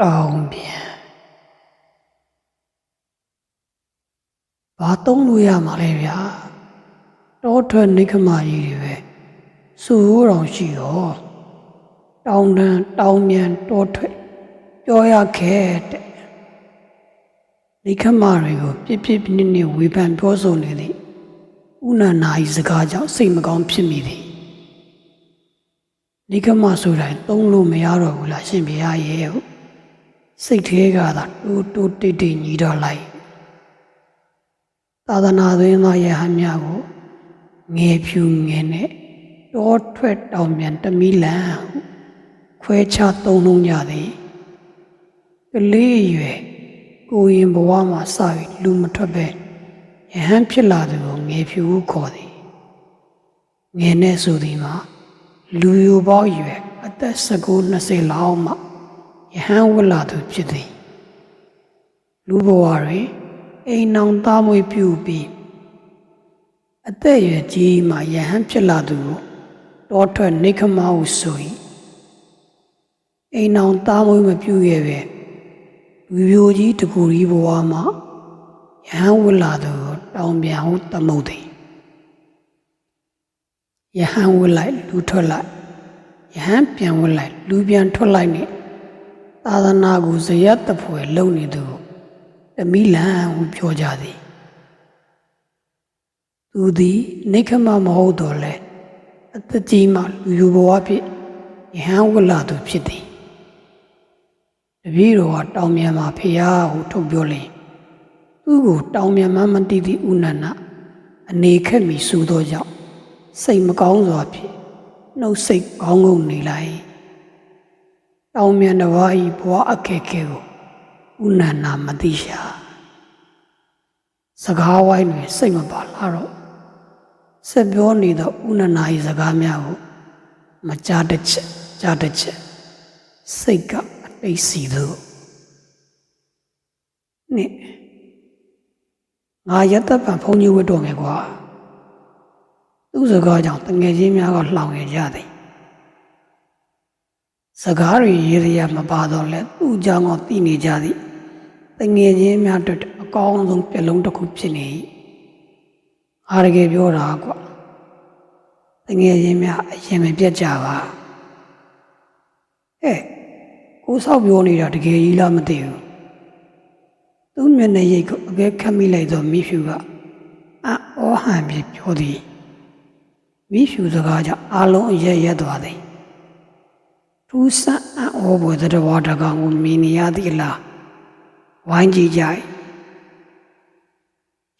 တောင်းပြန်ဘာသုံးလို့ရမှာလဲဗျာတောထွက်နေခမကြီးတွေပဲစူတော်ရှိရောတောင်းတန်တောင်းမြန်တောထွက်ပြောရခဲ့တဲ့နေခမတွေကိုပြစ်ပြစ်နစ်နစ်ဝေဖန်ပြောဆိုနေသည်ဥနန္နာဤစကားကြောင့်စိတ်မကောင်းဖြစ်မိသည်နိကမဆိုတိုင်းသုံးလို့မရတော့ဘူးလားရှင်ဘုရားရဲ့ဟုတ် စိတ်သေးကသာတိုးတိုးတိတ်တိတ်ညီတော့လိုက်သာသနာသွင်းသောယဟန်များကိုငယ်ဖြူငယ်နဲ့တောထွက်တောင်ပြန်တမီလန်ဟုခွဲခြားသုံးလုံးကြသည်ကလေးအရွယ်ကိုရင်ဘဝမှာစပြီးလူမထွက်ပဲယဟန်ဖြစ်လာသူကိုငယ်ဖြူဟုခေါ်သည်ငယ်နဲ့ဆိုသည်မှာလူယိုပေါရွယ်အသက်19 20လောက်မှ ယဟန်ဝတ်လာသူဖြစ်သည်လူဘဝတွင်အိမ်နောင်သားမွေးပြုပြီးအသက်အရွယ်ကြီးမှယဟန်ဖြစ်လာသူကိုတောထွက်နေခမဟုဆို၏အိမ်နောင်သားမွေးမပြုခဲ့ပဲလူယိုကြီးတကူကြီးဘဝမှာယဟန်ဝတ်လာသူကိုတောင်ပြန်ဟုသမုတ်သည်ယဟန်ဝတ်လိုက်လူထွက်လိုက်ယဟန်ပြန်ဝတ်လိုက်လူပြန်ထွက်လိုက်နဲ့ သာသနာကိုဇယတ်တဖွယ်လုံနေသူကိုတမိလန်ဟုပြောကြသည်သူသည်နေခမမဟုတ်တော့လဲအတကြီးမှလူလူဘဝဖြစ်ယဟန်ဝတ်လာသူဖြစ်သည်တပည့်တော်ကတောင်မြန်မှာဖျားဟုထုတ်ပြောလင်သူ့ကိုတောင်မြန်မှမတိသည့်ဥနန္နအနေခက်မီစူသောကြောင့်စိတ်မကောင်းစွာဖြင့်နှုတ်စိတ်ကောင်းကုန်နေလိုက် တောင်မြန်တစ်ပါးဤဘဝအခက်ခဲကိုဥနန္နာမသိရှာစကားဝိုင်းတွင်စိတ်မပါလာတော့ဆက်ပြောနေသောဥနန္နာ၏စကားများကိုမကြားတစ်ချက်ကြားတစ်ချက်စိတ်ကအတိတ်စီသို့နိငါရတ္တပံဖုန်ကြီးဝတ်တော်မယ်ကွာသူ့စကားကြောင့်တငယ်ချင်းများကလှောင်ရကြသည် စကားတွေရေးရမပါတော့လဲသူ့ကြောင့်ကသိနေကြသည်တငယ်ချင်းများအတွက်အကောင်းဆုံးပြလုံးတစ်ခုဖြစ်နေ၏အားရကယ်ပြောတာကွာတငယ်ချင်းများအရင်မပြတ်ကြပါဟဲ့ကိုဆောက်ပြောနေတာတကယ်ကြီးလားမသိဘူးသူ့မျက်နှာရိပ်ကိုအကဲခတ်မိလိုက်သောမိဖြူကအံ့ဩဟန်ပြီးပြောသည်မိရှုစကားကြောင့်အလုံးအရက်ရက်သွားသည် ထူးဆန်းအံ့ဩဖွယ်သတ္တဝါတကောင်ကိုမြင်နေရသည်လားဝိုင်းကြည့်ကြ၏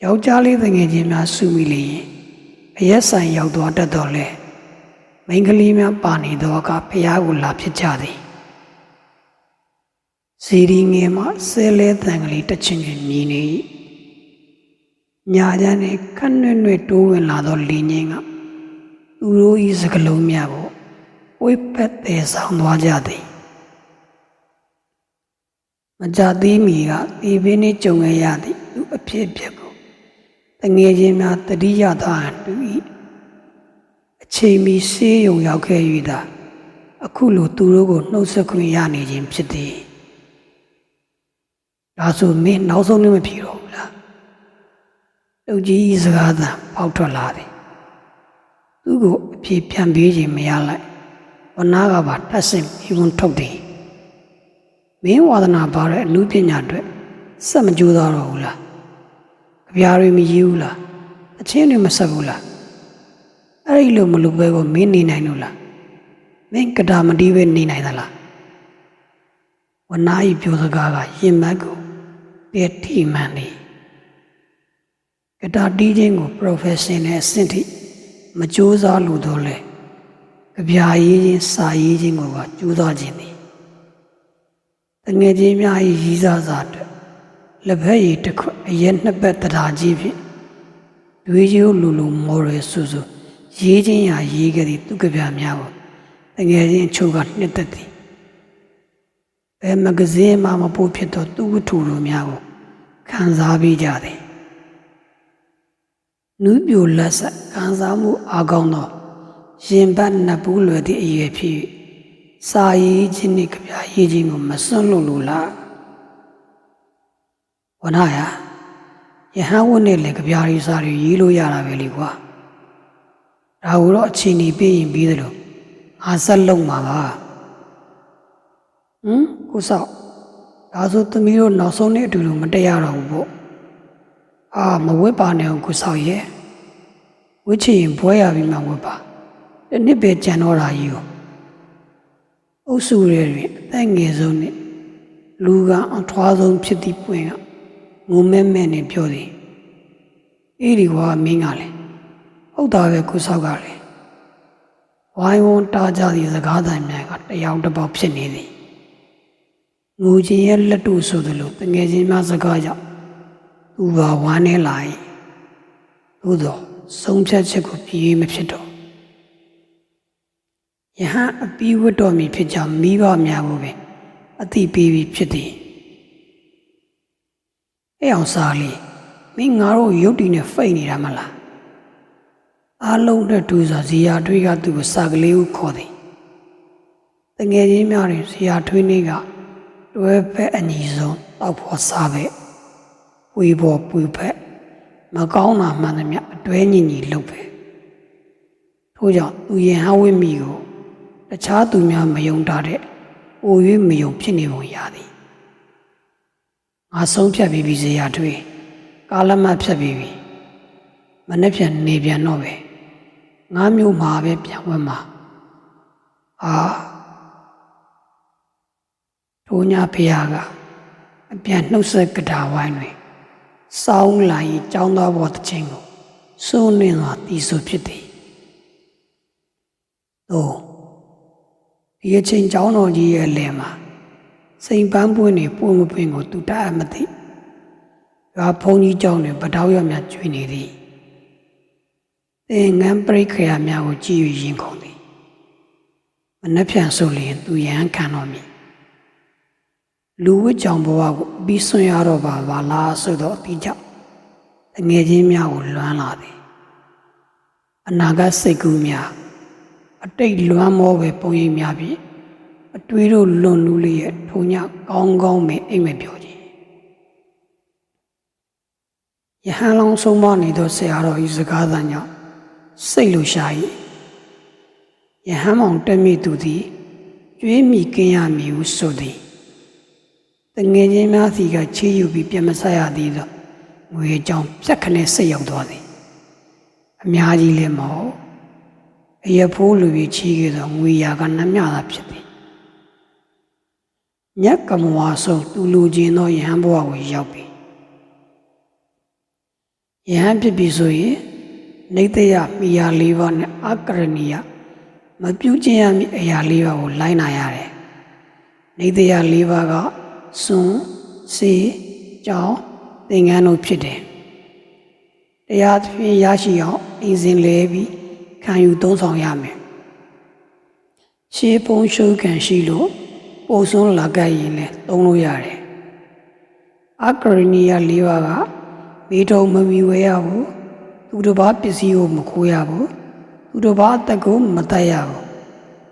ယောက်ျားလေးတငယ်ချင်းများစုမိလေရင်အရက်ဆိုင်ရောက်သွားတတ်တော်လဲမိန်းကလေးများပါနေသောအခါဖះကိုလာဖြစ်ကြသည်စီရီငယ်မှဆဲလဲတန်ကလေးတစ်ချင်းချင်းမြည်နေ၏ညာချမ်းနဲ့ခက်နွဲ့နွဲ့တိုးဝင်လာသောလင်းချင်းကသူတို့ဤစကလုံးများကို ဝိပက်သေးဆောင်သွားကြသည်မကြသေးမီကဒီပင်နှင့်ကြုံရရသည်သူအဖြစ်အပျက်ကိုတငယ်ချင်းများတတိယသာတူ၏အချိန်မီဆေးရုံရောက်ခဲ့၍သာအခုလိုသူတို့ကိုနှုတ်ဆက်ခွင့်ရနေခြင်းဖြစ်သည်ဒါဆိုမင်းနောက်ဆုံးလည်းမဖြစ်တော့ဘူးလားတုတ်ကြီးဤစကားသံပေါက်ထွက်လာသည်သူ့ကိုအပြေပြန်ပေးခြင်းမရလိုက် ဝနာကပါတက်ဆင့်ပြီးဝန်ထုတ်တယ်မင်းဝါဒနာပါတဲ့အမှုပညာအတွက်စက်မကြိုးစားတော့ဘူးလားကြပြားတွေမရည်ဘူးလားအချင်းတွေမဆက်ဘူးလားအဲ့ဒီလိုမလုပ်ဘဲကိုမင်းနေနိုင်လို့လားမင်းကတာမတီးပဲနေနိုင်သလားဝနာဤပြောစကားကရင်မက်ကိုပြည့်ထိမှန်တယ်ကတာတီးခြင်းကို professional အဆင့်ထိမကြိုးစားလို့တော့လေ ကြပြာရေးချင်းစာရေးချင်းကိုကကြိုးစားခြင်းသည်တငယ်ချင်းများ၏ရည်စားစားအတွက်လက်ဖက်ရည်တစ်ခွက်အရက်နှစ်ပတ်တရားကြီးဖြင့်တွေးရိုးလူလူမော်ရယ်ဆူဆူရေးချင်းရာရေးကြသည့်သူကြပြများကိုတငယ်ချင်းချို့ကနှစ်သက်သည်ဘယ်မဂဇင်းမှမပို့ဖြစ်သောသူဝတ္ထုတို့များကိုခံစားပြီးကြသည်နူးပြိုလက်ဆက်ခံစားမှုအာကောင်းသော ရင်ဘတ်နှစ်ပူးလွယ်သည့်အရွယ်ဖြစ်၍စာရေးခြင်းနဲ့ကြပြရေးခြင်းကိုမစွန့်လို့လို့လားဝနာယယဟန်ဝတ်နဲ့လည်းကြပြရီစာတွေရေးလို့ရတာပဲလေကွာဒါကိုတော့အချိန်ကြီးပေးရင်ပြီးသလိုငါဆက်လုံးမှာပါဟမ်ကိုဆောက်ဒါဆိုသမီးတို့နောက်ဆုံးနေ့အတူတူမတက်ရတော့ဘူးပေါ့အာမဝတ်ပါနဲ့အောင်ကိုဆောက်ရဲ့ဝစ်ချင်ရင်ဘွဲရပြီးမှဝတ်ပါ တစ်နှစ်ပဲကြံတော့တာကြီးကိုအုပ်စုရဲတွင်အသက်ငယ်ဆုံးနဲ့လူကအထွားဆုံးဖြစ်သည့်ပွင့်ကငုံမဲမဲနဲ့ပြောသည်အေးဒီကွာမင်းကလည်းဟုတ်တာပဲကိုဆောက်ကလည်းဝိုင်းဝန်းတားကြသည့်စကားသံများကတယောက်တစ်ပေါက်ဖြစ်နေသည်ငိုချင်းရဲ့လက်တို့ဆိုသလိုတငယ်ချင်းများစကားကြောင့်သူကဝမ်းနေလာ၏သို့သောဆုံးဖြတ်ချက်ကိုပြေးမဖြစ်တော့ ယဟန်အပီးဝတ်တော်မူဖြစ်ကြောင်းမိဘများကိုပဲအတိပေးပြီးဖြစ်သည်အဲ့အောင်စားလေးမင်းငါတို့ရုပ်တည်နဲ့ဖိတ်နေတာမလားအားလုံးနဲ့တူစွာဇီယာထွေးကသူ့ကိုစာကလေးကိုခေါ်သည်တငယ်ချင်းများတွင်ဇီယာထွေးနေကတွဲဖက်အညီဆုံးတောက်ဖို့စားပဲဝေဘောပူဖက်မကောင်းတာမှန်သမျှအတွဲညီညီလုပ်ပဲထို့ကြောင့်သူရင်ဟဝိမိကို တခြားသူများမယုံတာတဲ့အို၍မယုံဖြစ်နေပုံရသည်ငါဆုံးဖြတ်ပြီးပြီဇေယျထွေးကာလမတ်ဖြတ်ပြီးပြီမနေ့ပြန်နေပြန်တော့ပဲငါမျိုးမှာပဲပြန်ဝင်မှာအာထိုးညာဖေဟာကအပြန်နှုတ်ဆက်ကတာဝိုင်းတွင်စောင်းလာ၏ចောင်းသားဘောတခြင်းကိုစိုးနှင်းစွာတီးဆိုဖြစ်သည်သို့ ဒီအချိန်ចောင်းတော်ကြီးရဲ့လယ်မှာစိန်ပန်းပွင့်နေပွင့်မပွင့်ကိုသူတတ်အမသိရွာဖုန်ကြီးကျောင်းတွင်ပတောက်ရများကျွေးနေသည်သင်ငန်းပရိခရာများကိုကြည့်၍ရင်ခုန်သည်မနှက်ဖြန်ဆိုလျင်သူရဟန်းခံတော်မူလူဝစ်ကြောင်ဘဝကိုပြီးဆွံ့ရတော့ပါပါလားဆိုတော့အတိကြောင့်တငယ်ချင်းများကိုလွမ်းလာသည်အနာဂတ်စိတ်ကူးများ အတိတ်လွမ်းမောပဲပုံရိပ်များဖြင့်အတွေးတို့လွန်နူးလေးရဲ့ထိုညကောင်းကောင်းပဲအိမ်မက်ပြောခြင်းယဟန်လောင်းဆုံးမနေသောဆရာတော်ဤစကားသံကြောင့်စိတ်လိုရှာ၏ယဟန်မောင်တက်မိသူသည်ကျွေးမိကင်းရမည်ဟုဆိုသည်တငယ်ချင်းများစီကချေးယူပြီးပြန်မဆက်ရသည်သောငွေကြောင်ပြက်ခနဲ့စိတ်ရောက်သွားသည်အများကြီးလည်းမဟုတ် အရဖိုးလူပြီးချီးခဲ့သောငွေရာကနှမျှသာဖြစ်သည်မြတ်ကမဝါဆုံးသူလူချင်းသောယဟန်ဘဝကိုရောက်ပြီယဟန်ဖြစ်ပြီဆိုရင်နေတယမိယာ၄ပါးနဲ့အကရဏီယမပြုတ်ခြင်းရမည့်အရာ၄ပါးကိုလိုက်နာရတယ်နေတယ၄ပါးကစွန်စေကြောင်းသင်္ကန်းတို့ဖြစ်တယ်တရားသဖြင့်ရရှိအောင်အင်းစင်လဲပြီး ခံယူသုံးဆောင်ရမယ်ရှေးပုံရှုခံရှိလို့ပို့စွန်းလာကြရင်လည်းသုံးလို့ရတယ်အကရဏီယ၄ပါးကမိတုံမမီဝဲရဘူးသူတစ်ပါးပစ္စည်းကိုမခိုးရဘူးသူတစ်ပါးအသက်ကိုမတတ်ရဘူး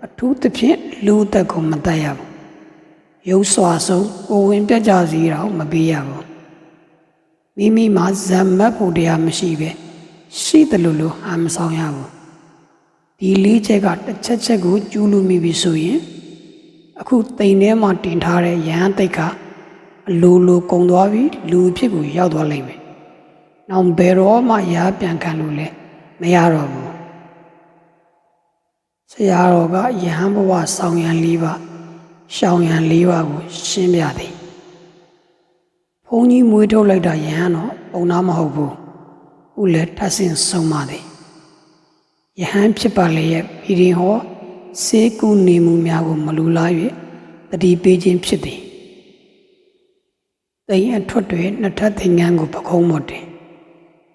အထူးသဖြင့်လူအသက်ကိုမတတ်ရဘူးရုပ်စွာဆုံးကိုဝင်ပြကြစီတော့မပေးရဘူးမိမိမှာဇမ္မတ်ဖို့တရားမရှိပဲရှိတယ်လို့လို့ဟာမဆောင်ရဘူး ဒီလေးချက်ကတစ်ချက်ချက်ကိုကျူးလူမိပြီဆိုရင်အခုတိမ်ထဲမှာတင်ထားတဲ့ရဟန်းတိတ်ကအလိုလိုကုံသွားပြီးလူဖြစ်ကိုရောက်သွားလိမ့်မယ်။နောက်ဘယ်တော့မှရာပြန်ခံလို့လဲမရတော့ဘူး။ဆရာတော်ကယဟန်ဘဝဆောင်ရန်၄ပါးရှောင်ရန်၄ပါးကိုရှင်းပြသည်။ဘုန်းကြီးမွေးထုတ်လိုက်တာယဟန်တော့ပုံနာမဟုတ်ဘူး။ဦးလည်းထပ်ဆင့်ဆုံးပါသည်။ ယဟန်ဖြစ်ပါလေရဲ့ပြည်ရင်ဟောစေကူနေမှုများကို မလူလား၍တတိပေးခြင်းဖြစ်သည်တိမ်အထွတ်တွေနှစ်ထပ်သင်္ကန်းကိုပခုံးမတင်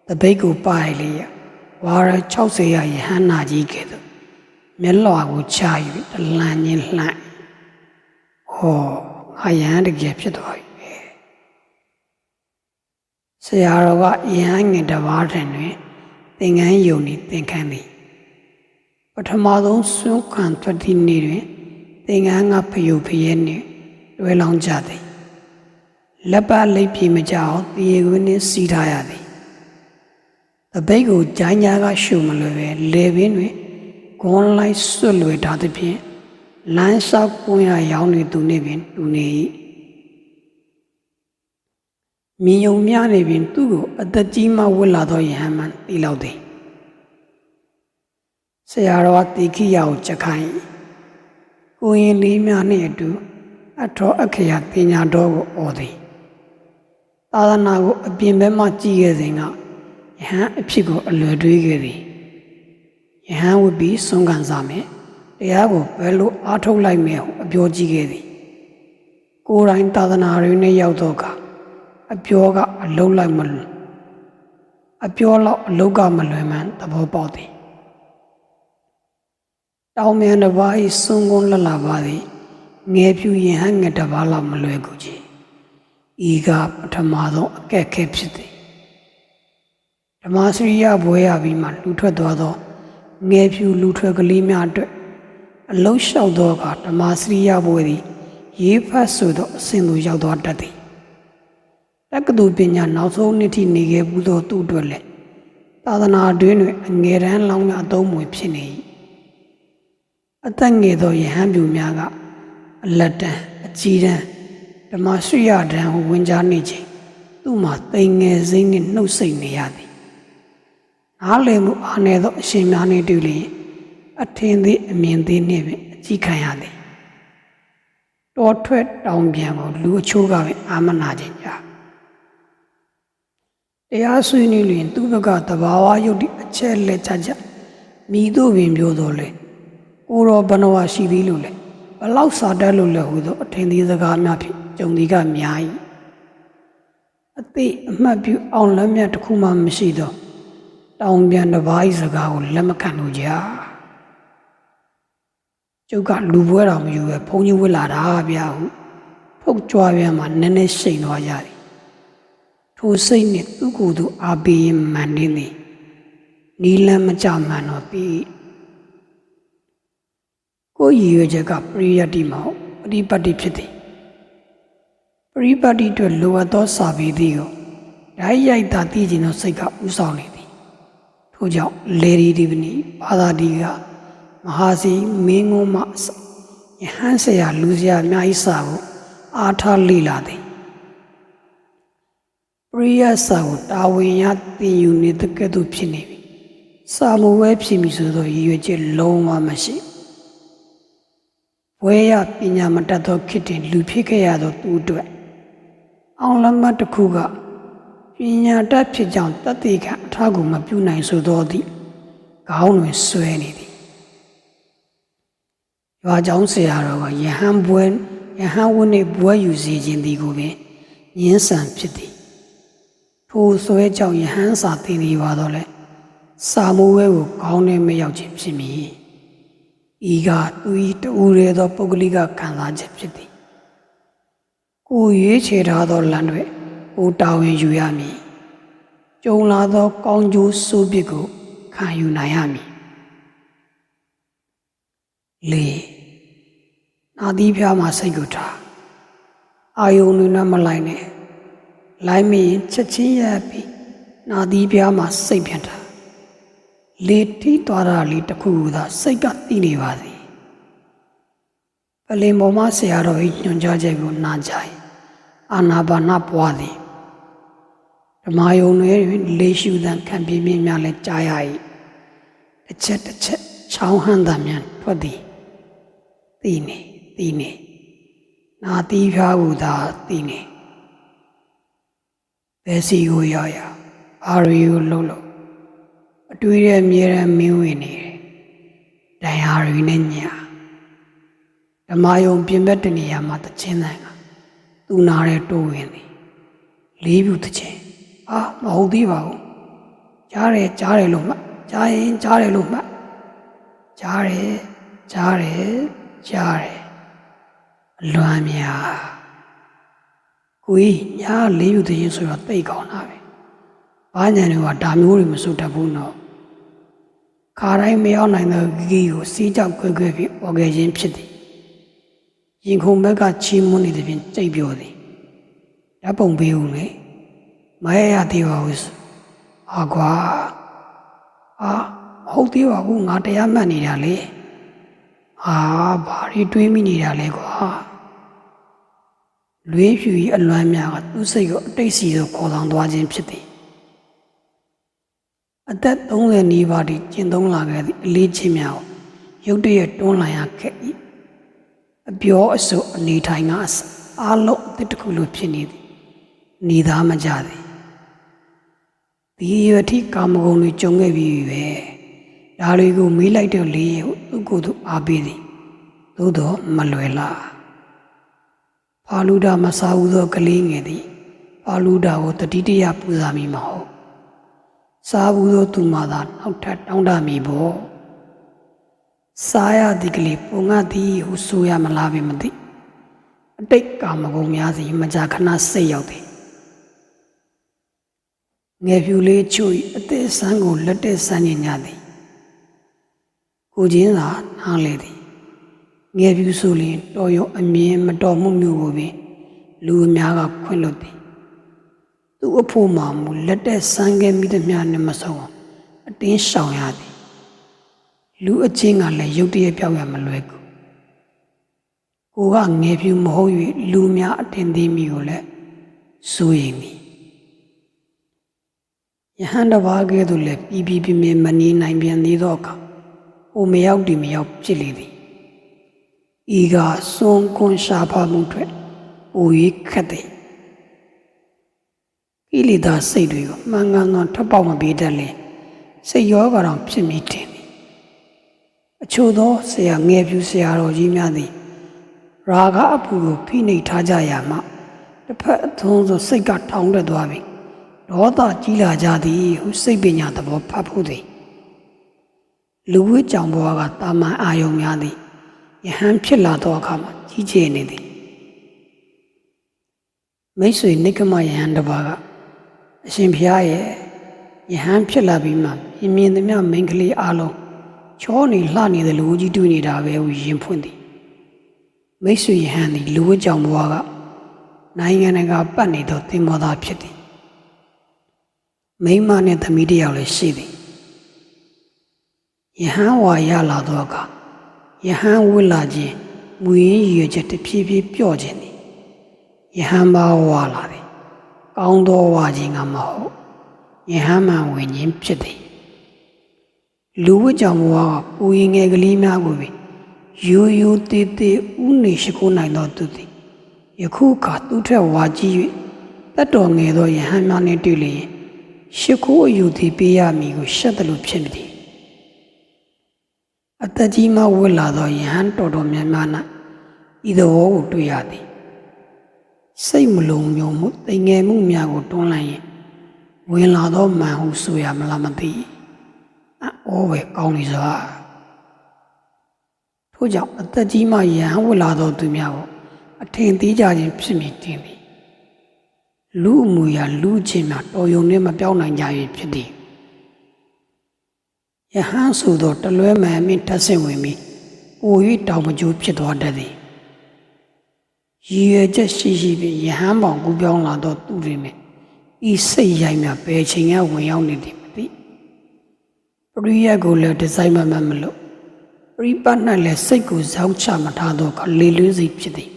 တပိတ်ကိုပါရလေရဝါရ60ရယဟန္နာကြီးကဲ့သို့မျက်လွှာကိုချ၍တလန်ချင်းလှန့်ဟောငါယဟန်တကယ်ဖြစ်သွားပြီဆရာတော်ကယဟန်ငင်တစ်ပါးထံတွင်သင်္ကန်းယုံနေသင်ခန်းသည် ပထမဆုံးဆွမ်းခံထွက်သည့်နေ့တွင်သင်္ကန်းကဖယုဖယဲနှင့်တွဲလောင်းကြသည်လက်ပါလိပ်ပြေမကြအောင်တရေခွင်းနှင့်စီးထားရသည်တပိတ်ကိုဂျိုင်းညာကရှုမလွယ်ပဲလေပင်တွင်ဂွန်လိုက်ဆွတ်လွယ်ထားသဖြင့်လမ်းလျှောက်ကွင်းရရောင်းနေသူနှင့်ပင်တူနေ၏မြင်ယုံများနေပင်သူ့ကိုအသက်ကြီးမှဝတ်လာသောယဟန်မှန်သိလောက်သည် ဆရာတော်တိခိယကိုချက်ခိုင်း၏ကိုရင်လေးများနှင့်အတူအထောအခရာပညာတော်ကိုဩသည်သာသနာကိုအပြင်ဘက်မှကြည့်ခဲ့စဉ်ကယဟန်အဖြစ်ကိုအလွယ်တွေးခဲ့သည်ယဟန်ဝတ်ပြီးဆုံးခံစားမယ်တရားကိုဘယ်လိုအားထုတ်လိုက်မယ်ဟုအပြောကြည့်ခဲ့သည်ကိုယ်တိုင်သာသနာတွင်နဲ့ရောက်တော့ကအပြောကအလုံးလိုက်မလွန်အပြောလောက်အလုတ်ကမလွယ်မှန်းသဘောပေါက်သည် တောင်မြန်တစ်ပါးဤစွန်ကုန်းလှလာပါသည်ငယ်ဖြူရင်ဟန်ငယ်တစ်ပါးလောက်မလွယ်ကူကြီးဤကပထမဆုံးအကက်ခဲဖြစ်သည်ဓမ္မစရိယဘွဲရပြီးမှလူထွက်သွားသောငယ်ဖြူလူထွက်ကလေးများအတွက်အလုံးလျှောက်သောအခါဓမ္မစရိယဘွဲသည်ရေးဖတ်ဆိုသောအစဉ်သို့ရောက်သွားတတ်သည်တက္ကသိုလ်ပညာနောက်ဆုံးနှစ်ထိနေခဲ့ဘူးသောသူ့အတွက်လည်းသာသနာတွင်တွင်အငယ်တန်းလောင်းများအသုံးမွေဖြစ်နေ၏ အသက်ငယ်သောယဟန်ပြူများကအလက်တန်းအကြီးတန်းဓမ္မရှိယတန်းဟုဝင်ကြားနေခြင်းသူ့မှာတိမ်ငယ်စိမ့်နှင့်နှုတ်ဆက်နေရသည်နားလည်မှုအားနည်းသောအရှင်များနှင့်တူလျင်အထင်သေးအမြင်သေးနှင့်ပင်အကြည့်ခံရသည်တော်ထွက်တောင်ပြန်ကိုလူအချိုးကပင်အာမနာခြင်းကြောင့်တရားဆွေးနွေးလျင်သူ့ဘက်ကတဘာဝယုတ်တိအချက်လက်ချချမိတို့ပင်ပြောတော်လေ ကိုရောဘဏဝရှိသေးလို့လေဘလောက်စာတတ်လို့လဲဟူသောအထင်သေးစကားများဖြင့်ကြုံဒီကများ၏အသိအမှတ်ပြုအောင်လက်မြတ်တစ်ခုမှမရှိသောတောင်ပြန်တစ်ပါး၏စကားကိုလက်မခံလို့ကြကျုပ်ကလူပွဲတော်မယူပဲဘုန်းကြီးဝစ်လာတာဗျာဟုဖုတ်ကြွားပြန်မှနည်းနည်းရှိန်သွားကြသည်ထိုစိတ်နှင့်သူ့ကိုယ်သူအားပေးရင်မှန်နေသည်နီလန်းမကြမှန်တော့ပြီ ကိုယ်ရည်ရွယ်ချက်ကပရိယတ္တိမဟုတ်ပရိပတ်တိဖြစ်သည်ပရိပတ်တိအတွက်လိုအပ်သောစာပေသည်ကိုဓာတ်ရိုက်တာသိခြင်းသောစိတ်ကဥဆောင်နေသည်ထို့ကြောင့်လေရီဒီပနီဘာသာဒီကမဟာစီမင်းငုံမယဟန်ဆရာလူစရာအများကြီးစာကိုအားထားလေ့လာသည်ပရိယစာကိုတာဝန်ရသင်ယူနေတဲ့ကဲ့သို့ဖြစ်နေပြီစာမဝဲဖြစ်ပြီဆိုတော့ရည်ရွယ်ချက်လုံးဝမရှိဘွဲ ရပညာမတတ်သောခေတ်တွင်လူဖြစ်ခဲ့ရသောသူအတွက်အောင်လမတ်တစ်ခုကပညာတတ်ဖြစ်ကြောင်းတတ်သိကအထောက်အကူမပြုနိုင်ဆိုသောသည့်ခေါင်းတွင်ဆွဲနေသည်ရွာကျောင်းဆရာတော်ကယဟန်ဘွဲယဟန်ဝင်းနှင့်ဘွဲယူစီခြင်းသည်ကိုပင်ညင်းဆန်ဖြစ်သည်ထိုဆွဲကြောင့်ယဟန်စာသင်နေပါတော့လေစာမိုးဝဲကိုခေါင်းနဲ့မရောက်ခြင်းဖြစ်မည် ဤကသူဤတူရဲသောပုဂ္ဂလိကခံစားချက်ဖြစ်သည်ကိုရွေးချယ်ထားသောလမ်းတွေကိုတာဝန်ယူရမည်ကြုံလာသော ကောင်းကျိုးဆိုးပြစ်ကိုခံယူနိုင်ရမည်လေနာသီးဖျားမှာစိတ်ကိုထားအာယုံတွေနဲ့မလိုက်နဲ့လိုက်မရင်ချက်ချင်းရပြီးနာသီးဖျားမှာစိတ်ပြန်ထား လေထိသွားတာလေးတစ်ခုခုသာစိတ်ကသိနေပါစေပလင်ပေါ်မှာဆရာတော်ကြီးညွှန်ကြားချက်ကိုနားကြ၏အာနာပါနပွားသည်ဓမ္မယုံတွေလေရှုသံခံပြင်းပြင်းများလဲကြားရ၏တစ်ချက်တစ်ချက်ချောင်းဟန်းသံများထွက်သည်သိနေသိနေနာတိဖျားကိုသာသိနေဘယ်စီကိုရောက်ရအာရီကိုလှုပ်လို့ အတွေ့ရအမြဲတမ်းမင်းဝင်နေတယ်။တရားတွေနဲ့ညာဓမ္မယုံပြင်ဘက်တနေရာမှာတခြင်းတန်ကသူနာတဲ့တိုးဝင်သည်လေးပြူတခြင်းအာမဟုတ်သေးပါဘူးကြားတယ်ကြားတယ်လို့မှတ်ကြားရင်ကြားတယ်လို့မှတ်ကြားတယ်ကြားတယ်ကြားတယ်အလွမ်းများကိုကြီးညာလေးပြူတခြင်းဆိုတော့တိတ်ကောင်းတာပဲ ဘာညာတွေကဒါမျိုးတွေမစွတ်တတ်ဘူးနော်ခါတိုင်းမရောက်နိုင်သောဂီကိုစီးကြောက်ခွဲခွဲပြီးပေါ်ခဲ့ခြင်းဖြစ်သည်ရင်ခုန်ဘက်ကချီးမွမ်းနေတဲ့ပြင်ကြိတ်ပြောသည်ဓာတ်ပုံပေးဦးလေမရရသေးပါဘူးဆိုဟာကွာအာမဟုတ်သေးပါဘူးငါတရားမှတ်နေတာလေဟာဘာတွေတွေးမိနေတာလဲကွာလွေးဖြူကြီးအလွမ်းများကသူ့စိတ်ကိုအတိတ်စီသို့ခေါ်ဆောင်သွားခြင်းဖြစ်သည် အသက်30နီးပါးထိကျင့်သုံးလာခဲ့သည့်အလေးချင်းများကိုရုတ်တရက်တွန်းလှန်ရခဲ့၏အပြောအဆိုအနေထိုင်ကအစအားလုံးအသစ်တစ်ခုလိုဖြစ်နေသည်နေသားမကြသည်ဒီရွယ်ထိကာမဂုဏ်တွေကြုံခဲ့ပြီးပြီပဲဒါတွေကိုမေးလိုက်တော့လေဟုသူ့ကိုယ်သူအားပေးသည်သို့တော့မလွယ်လားဖာလူဒာမစားဘူးသောကလေးငယ်သည်ဖာလူဒာကိုတတိတရပူဇာမိမဟုတ် စားဘူးသောသူမှသာနောက်ထပ်တောင်းတမိဖို့စားရသည်ကလေးပုံငါသည်ဟုဆိုရမလားပင်မသိအတိတ်ကာမဂုဏ်များစီမကြာခဏစိတ်ရောက်သည်ငယ်ဖြူလေးချွေအသေးဆန်းကိုလက်တဲ့ဆန်းနေကြသည်ကိုချင်းသာနားလေသည်ငယ်ဖြူဆိုရင်တော်ရုံအမြင်မတော်မှုမျိုးကိုပင်လူအများကခွင့်လွတ်သည် သူ့အဖို့မှမူလက်တဲ့ဆန်းခဲ့မိသည်များနဲ့မဆုံးအောင်အတင်းရှောင်ရသည်လူအချင်းကလည်းရုတ်တရက်ပြောက်ရမလွယ်ကူကိုကငယ်ဖြူမဟုတ်၍လူများအတင်သေးမိကိုလည်းစိုးရိမ်မိယဟန်တစ်ပါးကဲ့သို့လည်းပြီးပြီးပြင်းပြင်းမနေနိုင်ပြန်သေးသောအခါဟိုမရောက်ဒီမရောက်ဖြစ်လေသည်ဤကစွန်ကွန်ရှာဖမှုတွေအို၍ခတ်သည် ကိလေသာစိတ်တွေကိုမှန်ကန်သောထပ်ပေါက်မပေးတတ်လေစိတ်ရောကတော့ဖြစ်မိတယ်အချို့သောဆရာငယ်ဖြူဆရာတော်ကြီးများသည်ရာဂအပူကိုဖိနှိပ်ထားကြရမှတစ်ဖက်အထုံးဆိုစိတ်ကထောင်တက်သွားပြီဒေါသကြီးလာကြသည်ဟုစိတ်ပညာသဘောဖတ်ဖို့သည်လူဝိကြောင်ဘဝကတာမန်အာယုံများသည်ယဟန်ဖြစ်လာသောအခါမှာကြီးကျယ်နေသည်မိတ်ဆွေနိကမယဟန်တစ်ပါးက အရှင်ဘုရားရဲ့ယဟန်ဖြစ်လာပြီးမှမြင်မြင်သမျှမိန်းကလေးအလုံးချောနေလှနေတဲ့လူကြီးတွေ့နေတာပဲဟုရင်ဖွင့်သည်မိတ်ဆွေယဟန်သည်လူဝတ်ကြောင့်ဘဝကနိုင်ငံတကာပတ်နေသောသင်္ဘောသားဖြစ်သည်မိန်းမနှင့်သမီးတစ်ယောက်လည်းရှိသည်ယဟန်ဝါရလာသောအခါယဟန်ဝစ်လာခြင်းမူရင်းရည်ရွယ်ချက်တစ်ဖြည်းဖြည်းပြော့ခြင်းသည်ယဟန်ပါဝါလာသည် ကောင်းသောဝါခြင်းကမဟုတ်ယဟန်မှဝင်ခြင်းဖြစ်သည်လူဝတ်ကြောင့်ဘဝကပူရင်ငယ်ကလေးများကိုပင်ရိုးရိုးသေးသေးဥနေရှိခိုးနိုင်သောသူသည်ယခုအခါသူထက်ဝါကြီး၍တတ်တော်ငယ်သောယဟန်များနှင့်တွေ့လျင်ရှိခိုးအယူသည်ပေးရမည်ကိုရှက်တယ်လို့ဖြစ်မည်အသက်ကြီးမှဝတ်လာသောယဟန်တော်တော်များများ၌ဤသောကိုတွေ့ရသည် စိတ်မလုံခြုံမှုတိမ်ငယ်မှုများကိုတွန်းလှန်ရင်ဝင်လာသောမန်ဟုဆိုရမလားမသိအောပဲကောင်းနေစွာထို့ကြောင့်အသက်ကြီးမှယဟန်ဝတ်လာသောသူများကိုအထင်သေးကြခြင်းဖြစ်မည်တင်သည်လူအမူအရာလူချင်းများတော်ယုံနဲ့မပြောင်းနိုင်ကြ၍ဖြစ်သည်ယဟန်ဆိုသောတလွဲမှန်မင်းထပ်ဆင့်ဝင်ပြီးအို၍တောင်မကျိုးဖြစ်သွားတတ်သည် ရည်ရွယ်ချက်ရှိရှိဖြင့်ယဟန်ပေါင်ကူပြောင်းလာသောသူတွေနဲ့ဤစိတ်ရိုက်များဘယ်ချိန်ကဝင်ရောက်နေသည်မသိပရိယတ်ကိုလည်းဒီဇိုင်းမမမလို့ပရိပတ်၌လည်းစိတ်ကိုဇောက်ချမထားသောကလေလွေးစိတ်ဖြစ်သည်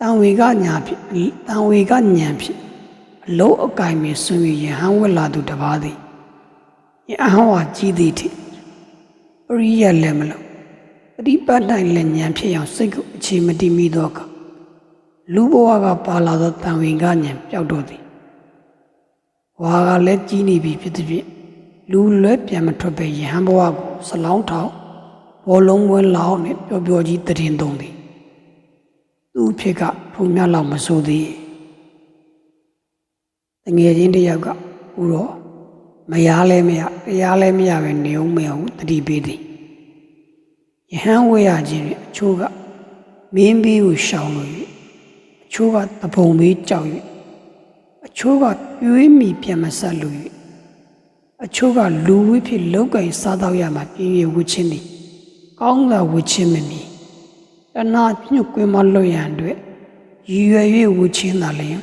တံဝေကညာဖြစ်တံဝေကညံဖြစ်အလုံးအကင်မြေဆွေးရဟန်းဝက်လာသူတပါးသည်ယဟန်ဝါကြီးသည်ထိပရိယတ်လည်းမလို့ ပရိပတ်၌လည်းညံဖြစ်အောင်စိတ်ကိုအခြေမတည်မိသောကလူဘဝကပါလာသောတံဝေကညံပျောက်တော့သည်ဝါကလည်းကြီးနေပြီဖြစ်သည်ဖြင့်လူလွဲပြန်မထွက်ပဲယဟန်ဘဝကိုစလောင်းထောက်ဘောလုံးဝဲလောင်းနဲ့ပျော်ပျော်ကြီးတည်င်းသုံးသည်သူ့ဖြစ်ကထုံမြလောက်မဆိုသည်တငယ်ချင်းတယောက်ကဥတော့မရလဲမရတရားလဲမရပဲနေအောင်မရဘူးတတိပေးသည် ယဟန်ဝဲရခြင်းဖြင့်အချို့ကမင်းပြီးကိုရှောင်လို့၍အချို့ကတပုံပြီးကြောက်၍အချို့ကပြွေးမိပြန်မဆက်လို့၍အချို့ကလူဝိဖြစ်လောက်ကင်စားတော့ရမှာပြင်းရဝှချင်းသည်ကောင်းသာဝှချင်းမမီတဏှာညှုတ်ကွင်းမလွတ်ရန်အတွက်ရည်ရွယ်၍ဝှချင်းသာလျင်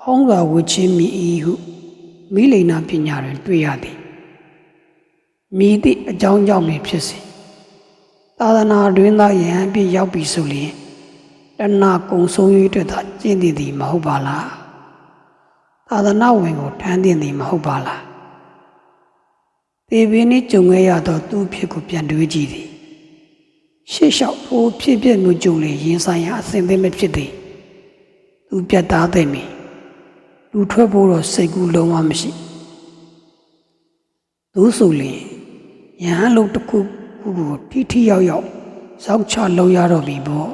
ခေါင်းစွာဝှချင်းမိ၏ဟုမိလိန်နာပညာတွင်တွေ့ရသည်မိသည့်အကြောင်းကြောင့်ပင်ဖြစ်စေ သာသနာတွင်သာယဟန်ပြည့်ရောက်ပြီဆိုလျင်တဏှာကုံဆုံး၍အတွက်သာကျင့်တည်သည်မဟုတ်ပါလားသာသနာဝင်ကိုထမ်းတင်သည်မဟုတ်ပါလားတေဘင်းနှင့်ကြုံခဲ့ရသောသူ့ဖြစ်ကိုပြန်တွေးကြည့်သည်ရှေ့လျှောက်ထိုးဖြစ်ဖြစ်မှုကြုံလေရင်ဆိုင်ရာအစဉ်သင့်မဖြစ်သည်သူပြတ်သားသည်မီလူထွက်ဖို့တော့စိတ်ကူးလုံးဝမရှိသူဆိုလျင်ယဟန်လုံးတစ်ခု ခုကိုထိထိရောက်ရောက်ဇောက်ချလုံရတော့ပြီပေါ့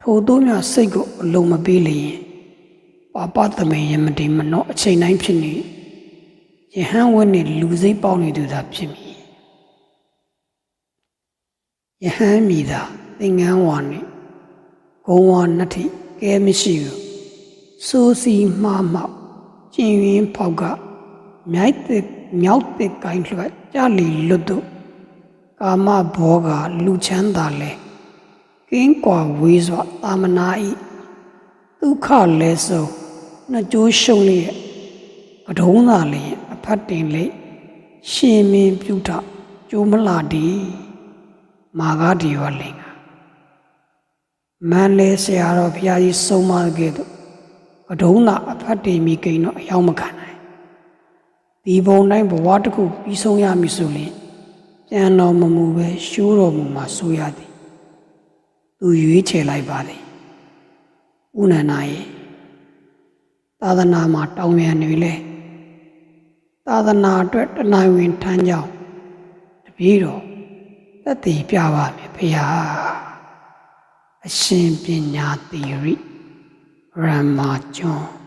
ထိုတို့များစိတ်ကိုအလုံးမပေးလျင်ပါပသမေယမတိမနောအချိန်တိုင်းဖြစ်နေယဟန်ဝတ်နေလူစိတ်ပေါက်နေသူသာဖြစ်မည်ယဟန်မိသာသင်္ကန်းဝါနှင့်ဂုံဝါနှစ်ထိကဲမရှိဘူးစိုးစီမှားမှောက်ကျင်ရင်ဖောက်ကမြိုက်တဲ့မြောက်တဲ့ကိုင်းလွှတ်ကြလီလွတ်တို့ ကာမဘောကလူချမ်းသာလဲကင်းကွာဝေးစွာတာမနာဤဒုက္ခလဲဆုံးနှစ်ကြိုးရှုံးလျက်ကတုံးသာလျက်အဖတ်တင်လေရှင်မင်းပြုထကျိုးမလာဒီမာဂဒီဝလင်္ကာမန်လေဆရာတော်ဘုရားကြီးဆုံးမခဲ့သူကတုံးသာအဖတ်တင်မိကိန်းတော့အရောက်မခံနိုင်ဒီဘုံတိုင်းဘဝတစ်ခုပြီးဆုံးရမည်ဆိုရင် ပြန်တော်မမူပဲရှိုးတော်မူမှာဆိုရသည်သူရွေးချယ်လိုက်ပါသည်ဥနန္ဒာရဲ့သာသနာမှာတောင်းမြန်နေလေသာသနာအတွက်တနိုင်ဝင်ထမ်းကြောင်းတပည့်တော်သက်တည်ပြပါမယ်ဖေဟာအရှင်ပညာသီရိရမ္မာကျွန်း